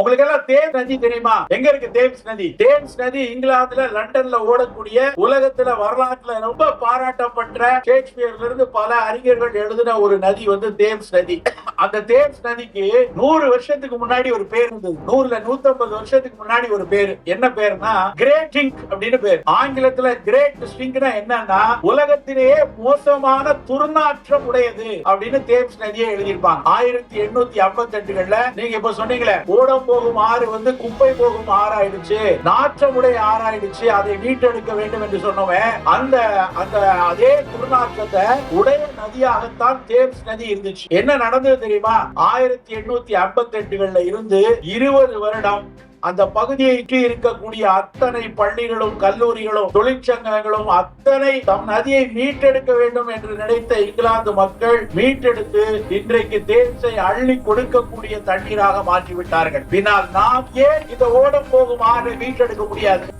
உங்களுக்கு எல்லாம் தேம்ஸ் நதி தெரியுமா? எங்க இருக்கு தேம்ஸ் நதி? தேம்ஸ் நதி இங்கிலாந்துல லண்டன்ல ஓடக்கூடிய உலகத்துல வரலாற்றுல ரொம்ப பாராட்டப்பட்ட ஷேக்ஸ்பியர்ல இருந்து பல அறிஞர்கள் எழுதின ஒரு நதி வந்து தேம்ஸ் நதி. அந்த தேம்ஸ் நதிக்கு நூறு வருஷத்துக்கு முன்னாடி ஒரு பேர் இருந்தது. நூறுல நூத்தம்பது வருஷத்துக்கு முன்னாடி ஒரு பேர். என்ன பேருனா கிரேட் ஸ்டிங்க் அப்படின்னு பேர். ஆங்கிலத்துல கிரேட் ஸ்டிங்க்னா என்னன்னா உலகத்திலேயே மோசமான துர்நாற்றம் உடையது அப்படின்னு தேம்ஸ் நதியை எழுதியிருப்பாங்க. ஆயிரத்தி எண்ணூத்தி ஐம்பத்தி எட்டுகள்ல நீங்க இப்ப சொன்னீங்களே ஓடம் போகும் ஆறு வந்து குப்பை போகும் ஆறாயிடுச்சு நாற்றமுடைய ஆறாயிடுச்சு அதை மீட்டெடுக்க வேண்டும் என்று சொன்னவன் அந்த அந்த அதே துர்நாற்றத்தை உடைய நதியாகத்தான் தேம்ஸ் நதி இருந்துச்சு. என்ன நடந்தது? தெரியுமா? ஆயிரத்தி எண்ணூத்தி ஐம்பத்தி எட்டுகள்ல இருந்து இருபது வருடம் அந்த பகுதியை சுற்றி இருக்கக்கூடிய அத்தனை பள்ளிகளும் கல்லூரிகளும் தொழிற்சங்கங்களும் அத்தனை தம் நதியை மீட்டெடுக்க வேண்டும் என்று நினைத்த இங்கிலாந்து மக்கள் மீட்டெடுத்து இன்றைக்கு தேசை அள்ளி கொடுக்கக்கூடிய தண்ணீராக மாற்றிவிட்டார்கள். பின்னால் நாம் ஏன் இந்த ஓடம் போகும் ஆறு மீட்டெடுக்க முடியாது?